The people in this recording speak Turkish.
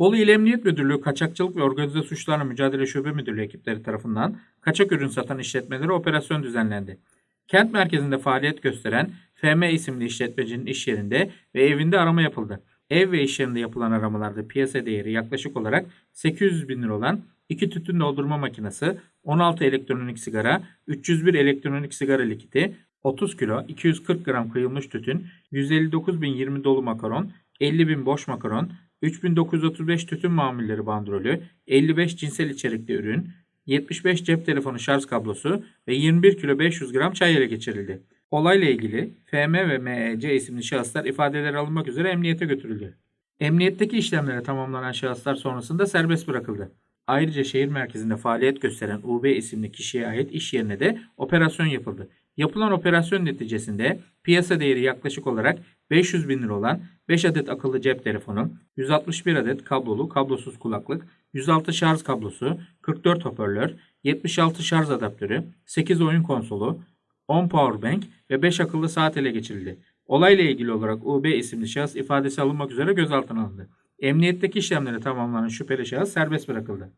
Bolu İl Emniyet Müdürlüğü Kaçakçılık ve Organize Suçlarla Mücadele Şube Müdürlüğü ekipleri tarafından kaçak ürün satan işletmelere operasyon düzenlendi. Kent merkezinde faaliyet gösteren FM isimli işletmecinin iş yerinde ve evinde arama yapıldı. Ev ve iş yerinde yapılan aramalarda piyasa değeri yaklaşık olarak 800 bin lira olan 2 tütün doldurma makinesi, 16 elektronik sigara, 301 elektronik sigara likiti, 30 kilo 240 gram kıyılmış tütün, 159.020 dolu makaron, 50.000 boş makaron, 3935 tütün mamulleri bandrolü, 55 cinsel içerikli ürün, 75 cep telefonu şarj kablosu ve 21 kilo 500 gram çay ele geçirildi. Olayla ilgili FM ve MEC isimli şahıslar ifadeleri alınmak üzere emniyete götürüldü. Emniyetteki işlemlere tamamlanan şahıslar sonrasında serbest bırakıldı. Ayrıca şehir merkezinde faaliyet gösteren UB isimli kişiye ait iş yerine de operasyon yapıldı. Yapılan operasyon neticesinde piyasa değeri yaklaşık olarak 500 bin lira olan 5 adet akıllı cep telefonu, 161 adet kablolu, kablosuz kulaklık, 106 şarj kablosu, 44 hoparlör, 76 şarj adaptörü, 8 oyun konsolu, 10 powerbank ve 5 akıllı saat ele geçirildi. Olayla ilgili olarak UB isimli şahıs ifadesi alınmak üzere gözaltına alındı. Emniyetteki işlemleri tamamlanan şüpheli şahıs serbest bırakıldı.